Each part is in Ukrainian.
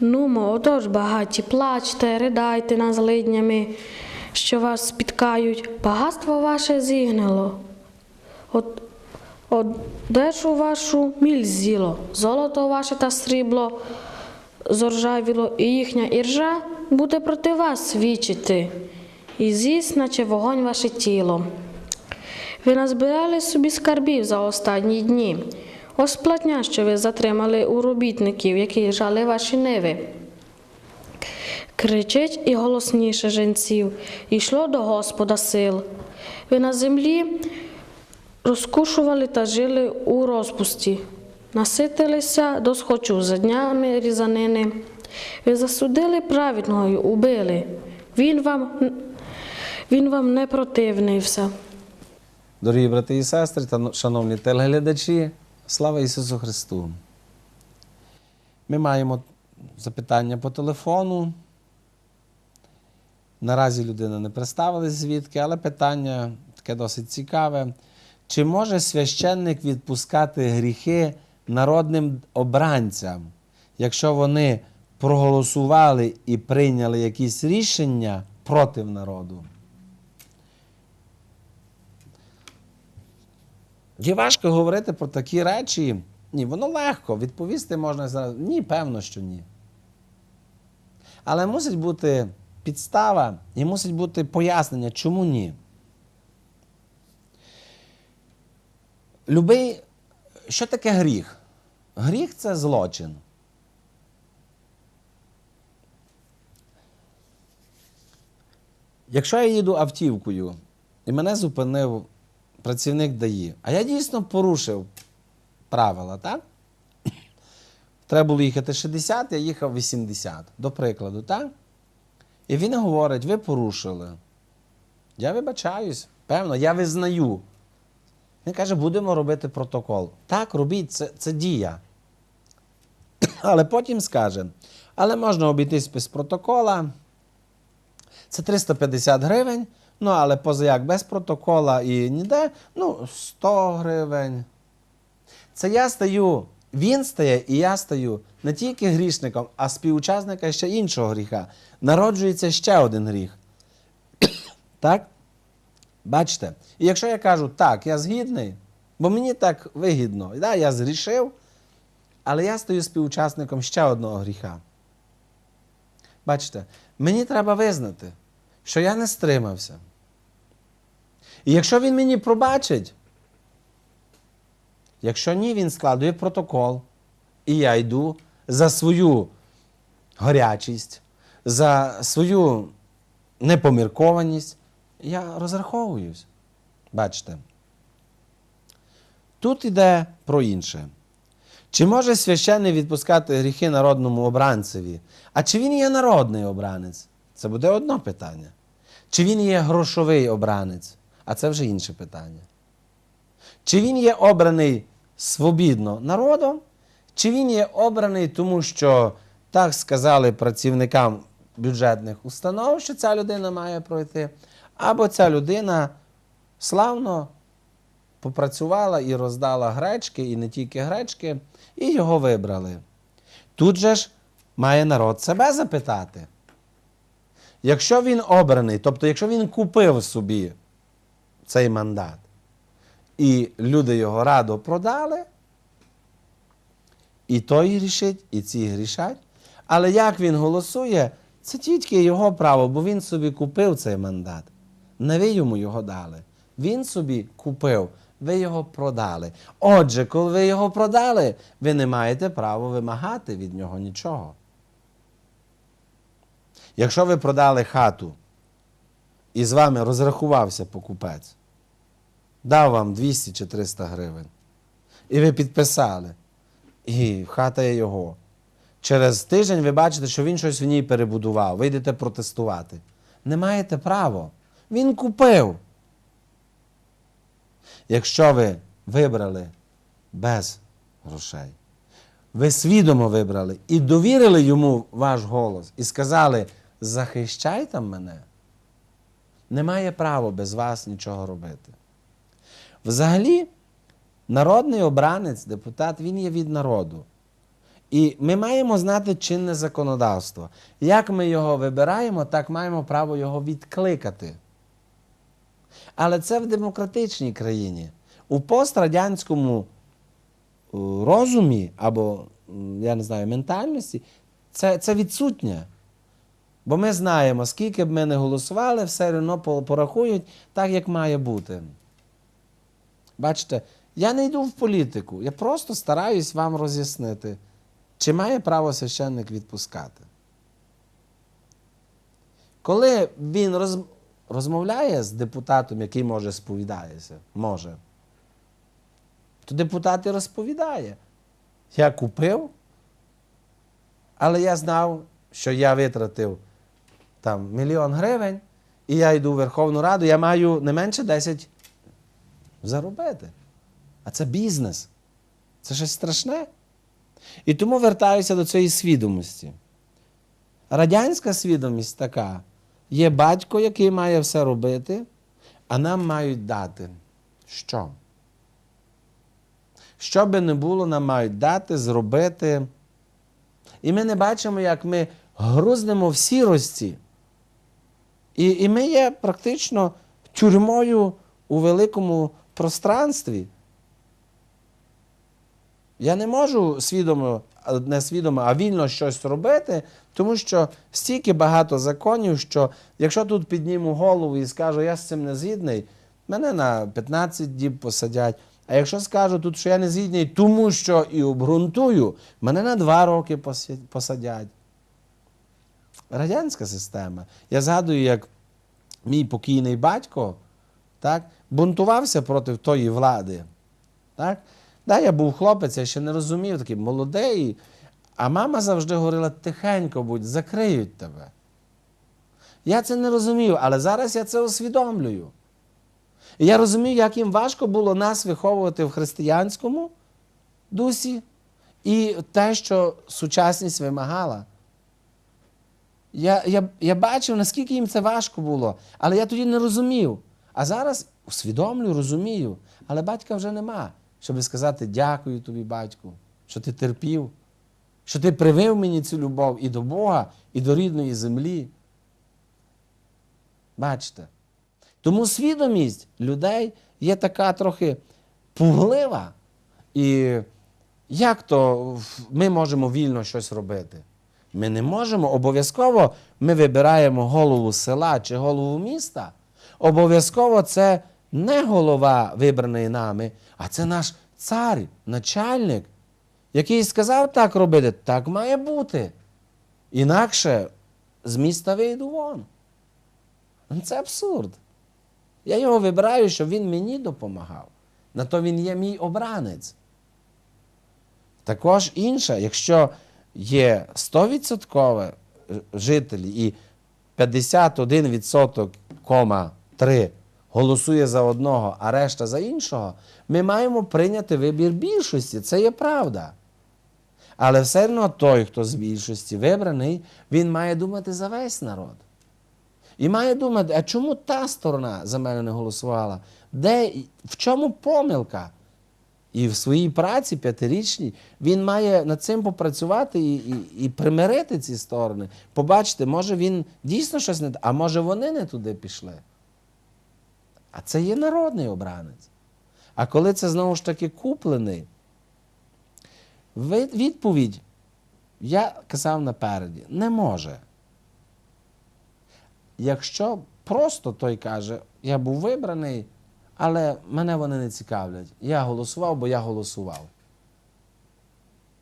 Нумо, отож, багаті, плачте, ридайте над злиднями, що вас спіткають. Багатство ваше зігнило. От, одежу вашу міль з'їло, золото ваше та срібло зоржавіло, і їхня іржа буде проти вас свідчити, і з'їсть, наче вогонь ваше тіло. Ви назбирали собі скарбів за останні дні. Ось платня, що ви затримали у робітників, які жали ваші ниви. Кричить і голосніше женців, йшло до Господа сил. Ви на землі розкушували та жили у розпусті, наситилися до схочу за днями різанини. Ви засудили праведного й убили. Він вам, він вам не противнився. Дорогі брати і сестри та шановні телеглядачі, слава Ісусу Христу! Ми маємо запитання по телефону. Наразі людина не представилась звідки, але питання таке досить цікаве. Чи може священник відпускати гріхи народним обранцям, якщо вони проголосували і прийняли якісь рішення проти народу? Є важко говорити про такі речі. Ні, воно легко. Відповісти можна зараз. Ні, певно, що ні. Але мусить бути підстава і мусить бути пояснення, чому ні. Любий, що таке гріх? Гріх це злочин. Якщо я їду автівкою і мене зупинив працівник ДАІ, а я дійсно порушив правила, так? Треба було їхати 60, я їхав 80, до прикладу, так? І він говорить: ви порушили. Я вибачаюсь, певно, я визнаю. Він каже, будемо робити протокол. Так, робіть, це, це дія. Але потім скаже, але можна обійтись без протокола. Це 350 гривень. Ну, але позаяк без протокола і ніде, ну, 100 гривень. Це я стаю, він стає і я стаю не тільки грішником, а співучасником ще іншого гріха. Народжується ще один гріх. так? Бачите? І якщо я кажу, так, я згідний, бо мені так вигідно, да, я згрішив, але я стаю співучасником ще одного гріха. Бачите, мені треба визнати, що я не стримався. І якщо він мені пробачить, якщо ні, він складує протокол, і я йду за свою горячість, за свою непоміркованість, я розраховуюсь. Бачите? Тут йде про інше. Чи може священник відпускати гріхи народному обранцеві? А чи він є народний обранець? Це буде одно питання. Чи він є грошовий обранець? А це вже інше питання. Чи він є обраний свобідно народом, чи він є обраний, тому що так сказали працівникам бюджетних установ, що ця людина має пройти, або ця людина славно попрацювала і роздала гречки, і не тільки гречки, і його вибрали. Тут же ж має народ себе запитати. Якщо він обраний, тобто якщо він купив собі цей мандат, і люди його радо продали, і той грішить, і ці грішать. Але як він голосує, це тільки його право, бо він собі купив цей мандат. Не ви йому його дали. Він собі купив, ви його продали. Отже, коли ви його продали, ви не маєте права вимагати від нього нічого. Якщо ви продали хату і з вами розрахувався покупець, дав вам 200 чи 300 гривень, і ви підписали, і хата є його. Через тиждень ви бачите, що він щось в ній перебудував, ви йдете протестувати. Не маєте права. Він купив. Якщо ви вибрали без грошей, ви свідомо вибрали і довірили йому ваш голос, і сказали: захищай там мене, не має права без вас нічого робити. Взагалі, народний обранець, депутат, він є від народу. І ми маємо знати чинне законодавство. Як ми його вибираємо, так маємо право його відкликати. Але це в демократичній країні. У пострадянському е, розумі або, я не знаю, ментальності це, це відсутнє. Бо ми знаємо, скільки б ми не голосували, все одно порахують так, як має бути. Бачите, я не йду в політику, я просто стараюсь вам роз'яснити, чи має право священник відпускати. Коли він роз, розмовляє з депутатом, який може сповідається, може, то депутат і розповідає. Я купив, але я знав, що я витратив там мільйон гривень, і я йду в Верховну Раду, я маю не менше 10 заробити. А це бізнес. Це щось страшне. І тому вертаюся до цієї свідомості. Радянська свідомість така: є батько, який має все робити, а нам мають дати. Що? Що би не було, нам мають дати, зробити. І ми не бачимо, як ми грузнемо в сірості. І, і ми є практично тюрмою у великому пространстві. Я не можу свідомо, не свідомо, а вільно щось робити, тому що стільки багато законів, що якщо тут підніму голову і скажу, я з цим не згідний, мене на 15 діб посадять. А якщо скажу тут, що я не згідний, тому що і обґрунтую, мене на 2 роки посадять. Радянська система. Я згадую, як мій покійний батько так, бунтувався проти тої влади. Так? Да, я був хлопець, я ще не розумів, такий молодий. А мама завжди говорила: тихенько будь, закриють тебе. Я це не розумів, але зараз я це усвідомлюю. І я розумію, як їм важко було нас виховувати в християнському дусі і те, що сучасність вимагала. Я, я, я бачив, наскільки їм це важко було, але я тоді не розумів. А зараз усвідомлюю, розумію. Але батька вже нема, щоб сказати дякую тобі, батьку, що ти терпів, що ти привив мені цю любов і до Бога, і до рідної землі. Бачите? Тому свідомість людей є така трохи пуглива. І як то ми можемо вільно щось робити? Ми не можемо. Обов'язково ми вибираємо голову села чи голову міста. Обов'язково це не голова, вибраний нами, а це наш цар, начальник, який сказав так робити, так має бути. Інакше з міста вийду вон. Це абсурд. Я його вибираю, щоб він мені допомагав. На то він є мій обранець. Також інше, якщо є 100% жителі і 51,3 голосує за одного, а решта за іншого, ми маємо прийняти вибір більшості. Це є правда. Але все одно той, хто з більшості вибраний, він має думати за весь народ. І має думати, а чому та сторона за мене не голосувала? Де, в чому помилка? І в своїй праці п'ятирічній він має над цим попрацювати і, і, і примирити ці сторони. Побачити, може він дійсно щось не а може вони не туди пішли. А це є народний обранець. А коли це знову ж таки куплений, відповідь, я казав напереді, не може. Якщо просто той каже, я був вибраний, але мене вони не цікавлять. Я голосував, бо я голосував.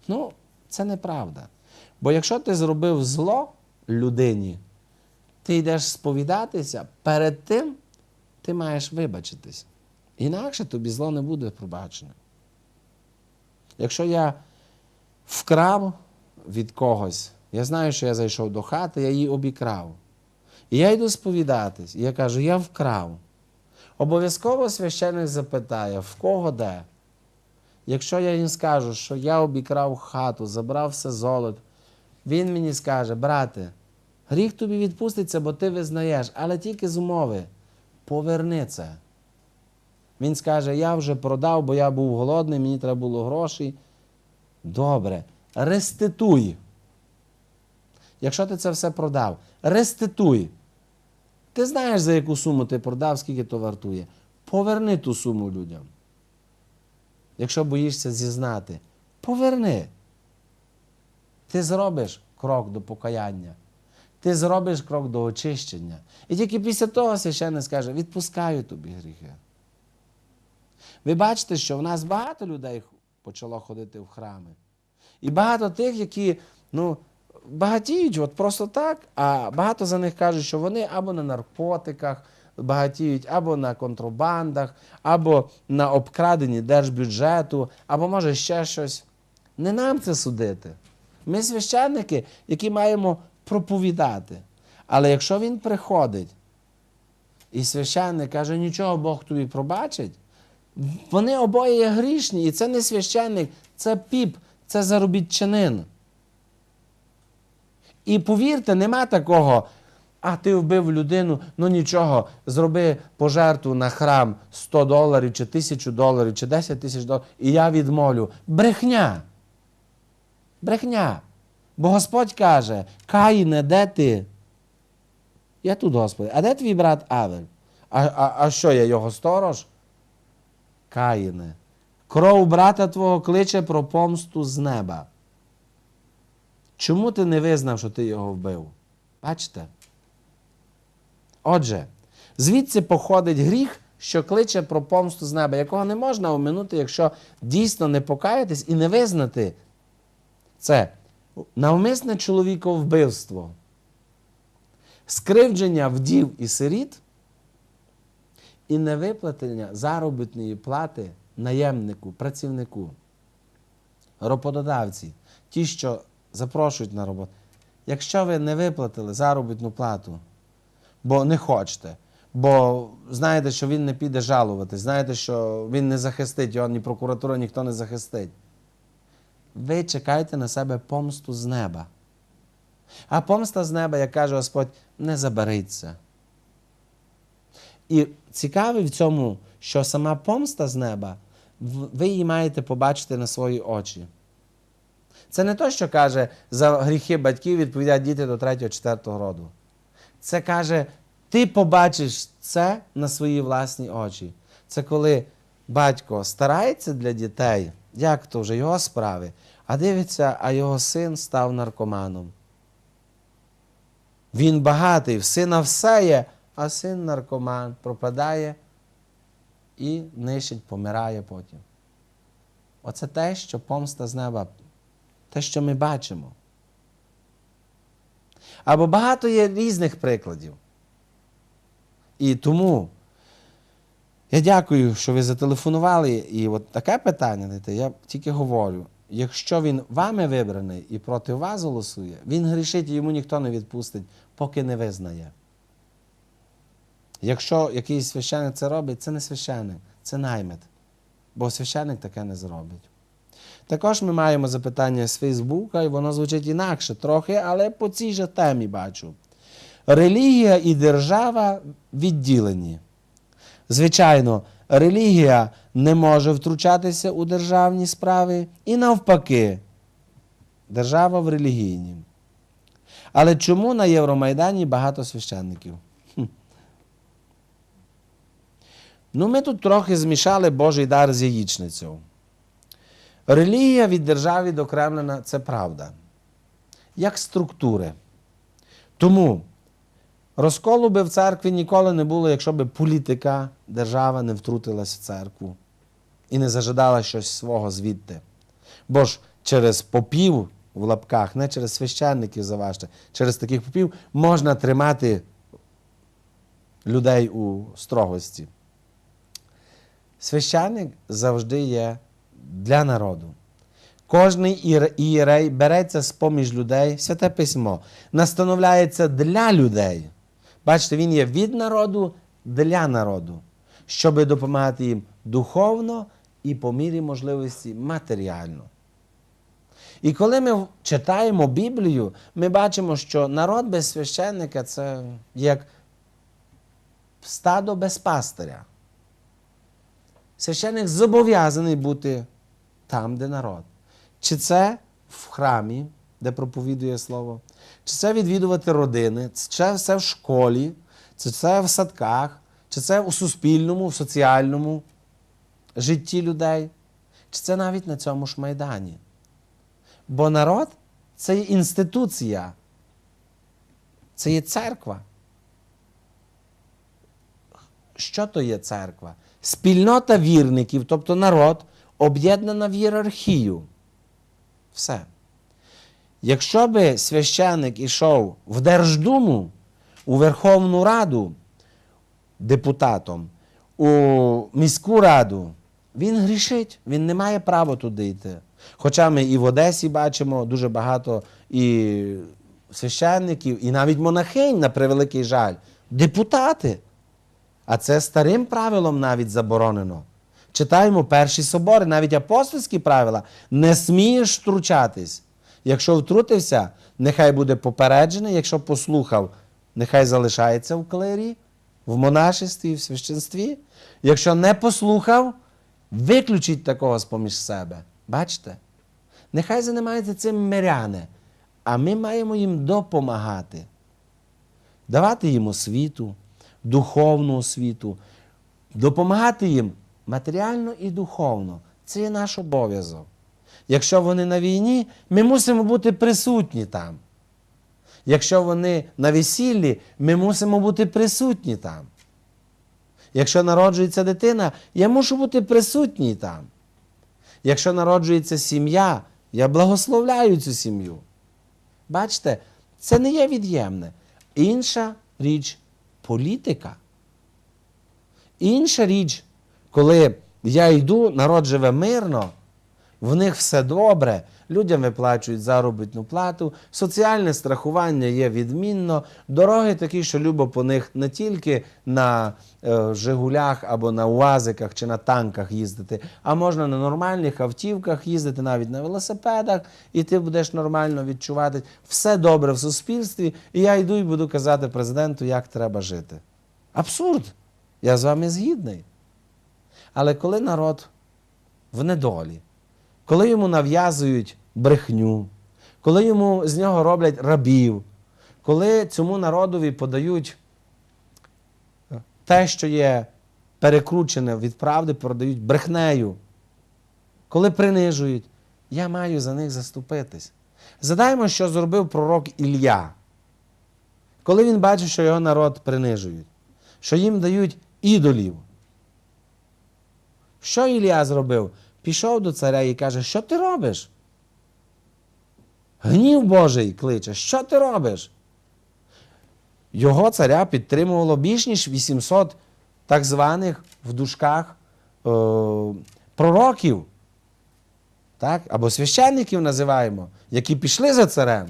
Ну, це неправда. Бо якщо ти зробив зло людині, ти йдеш сповідатися, перед тим ти маєш вибачитись. Інакше тобі зло не буде пробачене. Якщо я вкрав від когось, я знаю, що я зайшов до хати, я її обікрав. І я йду сповідатись, і я кажу, я вкрав. Обов'язково священник запитає, в кого де. Якщо я їм скажу, що я обікрав хату, забрав все золото, він мені скаже, брате, гріх тобі відпуститься, бо ти визнаєш, але тільки з умови. Поверни це. Він скаже, я вже продав, бо я був голодний, мені треба було грошей. Добре, реституй. Якщо ти це все продав, реституй. Ти знаєш, за яку суму ти продав, скільки то вартує. Поверни ту суму людям. Якщо боїшся зізнати, поверни. Ти зробиш крок до покаяння. Ти зробиш крок до очищення. І тільки після того священник скаже: відпускаю тобі гріхи. Ви бачите, що в нас багато людей почало ходити в храми. І багато тих, які ну, багатіють от просто так, а багато за них кажуть, що вони або на наркотиках багатіють, або на контрабандах, або на обкраденні держбюджету, або може ще щось. Не нам це судити. Ми священники, які маємо проповідати. Але якщо він приходить, і священник каже, нічого Бог тобі пробачить, вони обоє є грішні, і це не священник, це піп, це заробітчанин. І повірте, нема такого, а ти вбив людину, ну нічого, зроби пожертву на храм 100 доларів, чи 1000 доларів, чи 10 тисяч доларів, і я відмолю. Брехня. Брехня. Бо Господь каже, Каїне, де ти? Я тут, Господи, а де твій брат Авель? А, а, а що я його сторож? Каїне. Кров брата твого кличе про помсту з неба. Чому ти не визнав, що ти його вбив? Бачите? Отже, звідси походить гріх, що кличе про помсту з неба, якого не можна оминути, якщо дійсно не покаятись і не визнати це навмисне чоловіковбивство, скривдження вдів і сиріт і невиплатення заробітної плати наємнику, працівнику, ропододавці, ті, що запрошують на роботу. Якщо ви не виплатили заробітну плату, бо не хочете, бо знаєте, що він не піде жалувати, знаєте, що він не захистить, його ні прокуратура ніхто не захистить. Ви чекаєте на себе помсту з неба. А помста з неба, як каже Господь, не забариться. І цікаве в цьому, що сама помста з неба, ви її маєте побачити на свої очі. Це не то, що каже, за гріхи батьків відповідають діти до 3-4 роду. Це каже, ти побачиш це на свої власні очі. Це коли батько старається для дітей, як то вже його справи, а дивиться, а його син став наркоманом. Він багатий, в сина все є, а син наркоман пропадає і нищить, помирає потім. Оце те, що помста з неба, те, що ми бачимо. Або багато є різних прикладів. І тому я дякую, що ви зателефонували. І от таке питання, знаєте, я тільки говорю: якщо він вами вибраний і проти вас голосує, він грішить і йому ніхто не відпустить, поки не визнає. Якщо якийсь священник це робить, це не священник, це наймит. Бо священник таке не зробить. Також ми маємо запитання з Фейсбука, і воно звучить інакше трохи, але по цій же темі бачу. Релігія і держава відділені. Звичайно, релігія не може втручатися у державні справи, і навпаки, держава в релігійні. Але чому на Євромайдані багато священників? Хм. Ну, ми тут трохи змішали Божий дар з яєчницею. Релігія від держави відокремлена це правда. Як структури. Тому розколу би в церкві ніколи не було, якщо б політика, держава не втрутилась в церкву і не зажадала щось свого звідти. Бо ж через попів в лапках, не через священників заважте, через таких попів можна тримати людей у строгості. Священник завжди є для народу. Кожний ієрей береться з поміж людей, святе письмо, настановляється для людей. Бачите, він є від народу для народу, щоб допомагати їм духовно і по мірі можливості матеріально. І коли ми читаємо Біблію, ми бачимо, що народ без священника це як стадо без пастиря. Священник зобов'язаний бути там, де народ. Чи це в храмі, де проповідує слово, чи це відвідувати родини, чи це все в школі, чи це в садках, чи це у суспільному, в соціальному житті людей, чи це навіть на цьому ж майдані. Бо народ це є інституція, це є церква. Що то є церква? Спільнота вірників, тобто народ, об'єднана в ієрархію. Все. Якщо би священник ішов в Держдуму, у Верховну Раду депутатом, у міську раду, він грішить, він не має права туди йти. Хоча ми і в Одесі бачимо дуже багато і священників, і навіть монахинь, на превеликий жаль, депутати. А це старим правилом навіть заборонено. Читаємо перші собори, навіть апостольські правила. Не смієш втручатись. Якщо втрутився, нехай буде попереджений, якщо послухав, нехай залишається в клері, в монашестві, в священстві. Якщо не послухав, виключіть такого з-поміж себе. Бачите? Нехай займаються цим миряни, а ми маємо їм допомагати давати їм освіту, духовну освіту, допомагати їм матеріально і духовно. Це є наш обов'язок. Якщо вони на війні, ми мусимо бути присутні там. Якщо вони на весіллі, ми мусимо бути присутні там. Якщо народжується дитина, я мушу бути присутній там. Якщо народжується сім'я, я благословляю цю сім'ю. Бачите, це не є від'ємне. Інша річ політика. Інша річ, коли я йду, народ живе мирно, в них все добре, людям виплачують заробітну плату, соціальне страхування є відмінно, дороги такі, що любо по них не тільки на е, Жигулях або на УАЗиках чи на танках їздити, а можна на нормальних автівках їздити навіть на велосипедах, і ти будеш нормально відчувати все добре в суспільстві, і я йду і буду казати президенту, як треба жити. Абсурд! Я з вами згідний. Але коли народ в недолі, коли йому нав'язують брехню, коли йому з нього роблять рабів, коли цьому народові подають те, що є перекручене від правди, продають брехнею, коли принижують, я маю за них заступитись. Згадаємо, що зробив пророк Ілля, коли він бачив, що його народ принижують, що їм дають ідолів. Що Ілля зробив? Пішов до царя і каже, що ти робиш? Гнів Божий кличе, що ти робиш? Його царя підтримувало більш ніж 800 так званих в дужках е, пророків, так? або священників називаємо, які пішли за царем.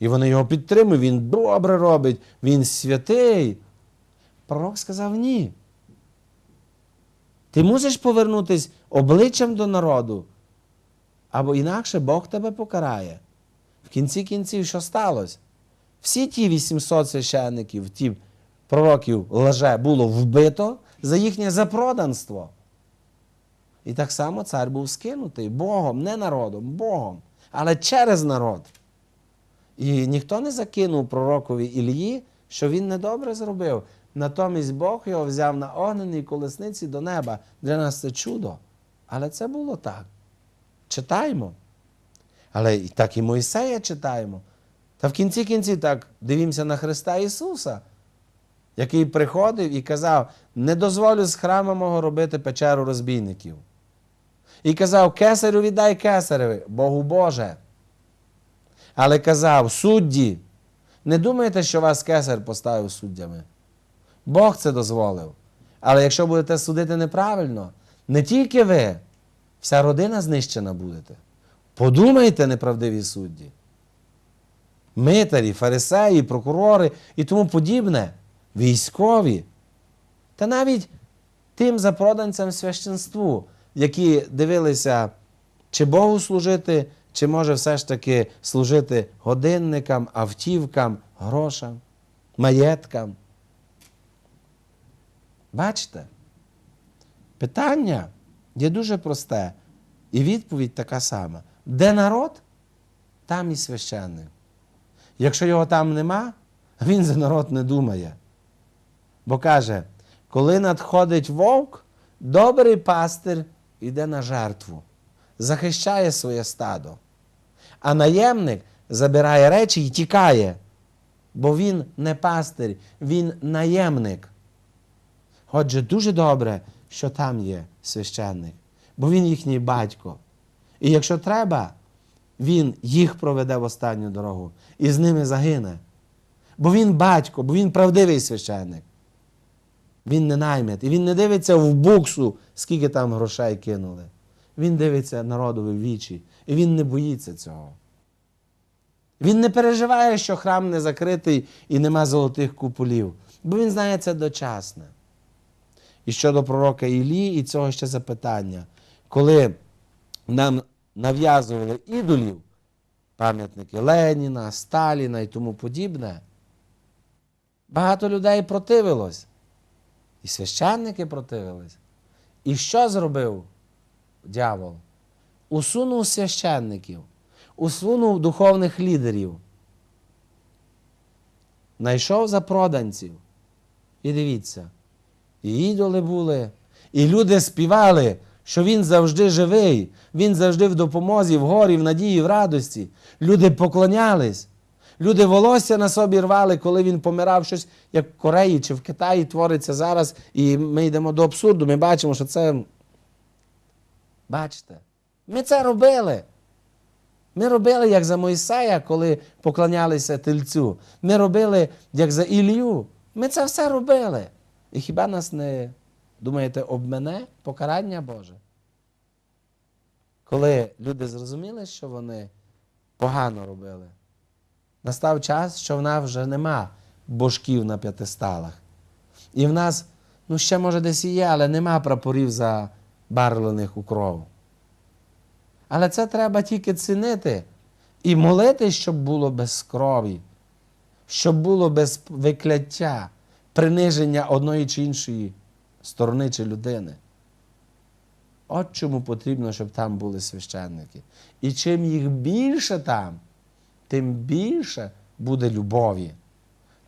І вони його підтримують, він добре робить, він святий. Пророк сказав ні. Ти мусиш повернутися обличчям до народу, або інакше Бог тебе покарає. В кінці кінців, що сталося? Всі ті 800 священників, ті пророків лже було вбито за їхнє запроданство. І так само цар був скинутий Богом, не народом, Богом, але через народ. І ніхто не закинув пророкові Ілії, що він недобре зробив. Натомість Бог його взяв на огненій колесниці до неба. Для нас це чудо. Але це було так. Читаємо. Але і так і Мойсея читаємо. Та в кінці кінці так дивімося на Христа Ісуса, який приходив і казав: не дозволю з храма мого робити печеру розбійників. І казав, кесарю віддай кесареві, Богу Боже. Але казав, судді, не думайте, що вас кесар поставив суддями. Бог це дозволив. Але якщо будете судити неправильно, не тільки ви, вся родина знищена будете. Подумайте, неправдиві судді. Митарі, фарисеї, прокурори і тому подібне, військові. Та навіть тим запроданцям священству, які дивилися, чи Богу служити, чи може все ж таки служити годинникам, автівкам, грошам, маєткам. Бачите? Питання є дуже просте, і відповідь така сама. Де народ, там і священник. Якщо його там нема, він за народ не думає. Бо каже, коли надходить вовк, добрий пастир йде на жертву, захищає своє стадо. А наємник забирає речі і тікає, бо він не пастир, він наємник. Отже, дуже добре, що там є священник, бо він їхній батько. І якщо треба, він їх проведе в останню дорогу і з ними загине. Бо він батько, бо він правдивий священник. Він не наймет. І він не дивиться в буксу, скільки там грошей кинули. Він дивиться народові вічі. І він не боїться цього. Він не переживає, що храм не закритий і нема золотих куполів, бо він знає це дочасне. І щодо пророка Іллі, і цього ще запитання, коли нам нав'язували ідолів, пам'ятники Леніна, Сталіна і тому подібне, багато людей противилось. І священники противились. І що зробив дьявол? Усунув священників, усунув духовних лідерів, знайшов запроданців. І дивіться, і ідоли були, і люди співали, що він завжди живий, він завжди в допомозі, в горі, в надії, в радості. Люди поклонялись. Люди волосся на собі рвали, коли він помирав щось, як в Кореї чи в Китаї твориться зараз, і ми йдемо до абсурду, ми бачимо, що це. Бачите, ми це робили. Ми робили, як за Мойсея, коли поклонялися тельцю. Ми робили, як за Ілью. Ми це все робили. І хіба нас не, думаєте, обмене покарання Боже? Коли люди зрозуміли, що вони погано робили, настав час, що в нас вже нема божків на п'ятисталах. І в нас, ну ще може десь і є, але нема прапорів забарвлених у кров. Але це треба тільки цінити і молити, щоб було без крові, щоб було без викляття, приниження одної чи іншої сторони чи людини. От чому потрібно, щоб там були священники. І чим їх більше там, тим більше буде любові,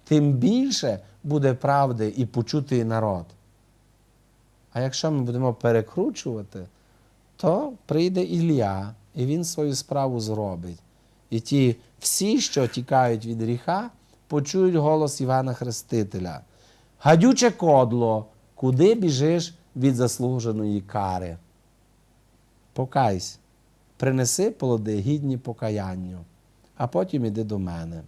тим більше буде правди і почутий народ. А якщо ми будемо перекручувати, то прийде Ілля, і він свою справу зробить. І ті всі, що тікають від гріха, почують голос Івана Хрестителя. Гадюче кодло, куди біжиш від заслуженої кари? Покайся, принеси плоди гідні покаянню, а потім іди до мене.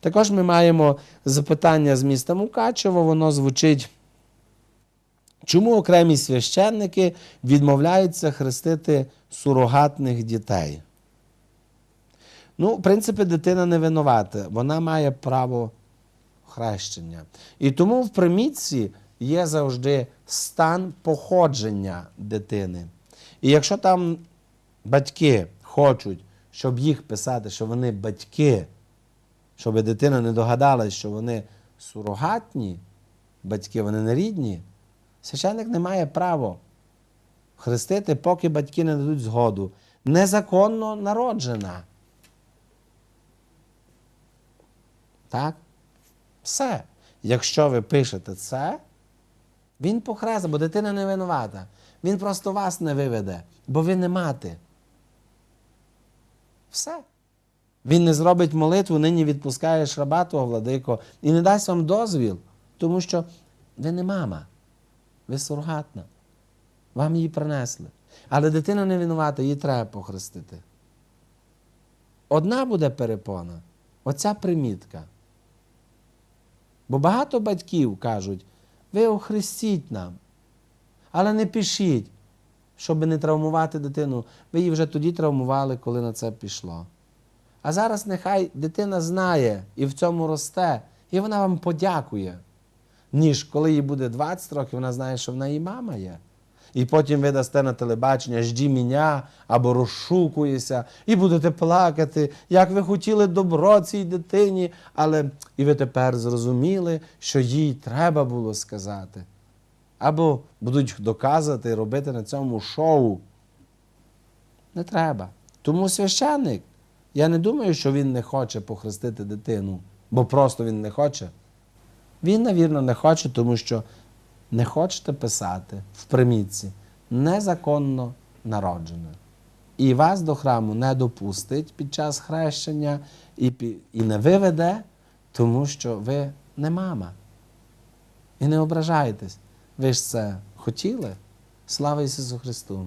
Також ми маємо запитання з міста Мукачево, воно звучить. Чому окремі священники відмовляються хрестити сурогатних дітей? Ну, в принципі, дитина не винувата, вона має право хрещення. І тому в примітці є завжди стан походження дитини. І якщо там батьки хочуть, щоб їх писати, що вони батьки, щоб дитина не догадалась, що вони сурогатні батьки, вони не рідні, священник не має права хрестити, поки батьки не дадуть згоду. Незаконно народжена. Так? Все. Якщо ви пишете це, він похрест, бо дитина не винувата. Він просто вас не виведе, бо ви не мати. Все. Він не зробить молитву, нині відпускає шрабатого владико і не дасть вам дозвіл, тому що ви не мама, ви сургатна. Вам її принесли. Але дитина не винувата, її треба похрестити. Одна буде перепона, оця примітка. Бо багато батьків кажуть, ви охрестіть нам, але не пішіть, щоб не травмувати дитину. Ви її вже тоді травмували, коли на це пішло. А зараз нехай дитина знає і в цьому росте, і вона вам подякує. Ніж коли їй буде 20 років, вона знає, що в неї мама є. І потім ви дасте на телебачення жді мене або розшукуєся, і будете плакати, як ви хотіли добро цій дитині, але і ви тепер зрозуміли, що їй треба було сказати. Або будуть доказувати робити на цьому шоу. Не треба. Тому священник Я не думаю, що він не хоче похрестити дитину, бо просто він не хоче. Він, навірно, не хоче, тому що не хочете писати в примітці незаконно народжене. І вас до храму не допустить під час хрещення і, і не виведе, тому що ви не мама. І не ображайтесь. Ви ж це хотіли? Слава Ісусу Христу!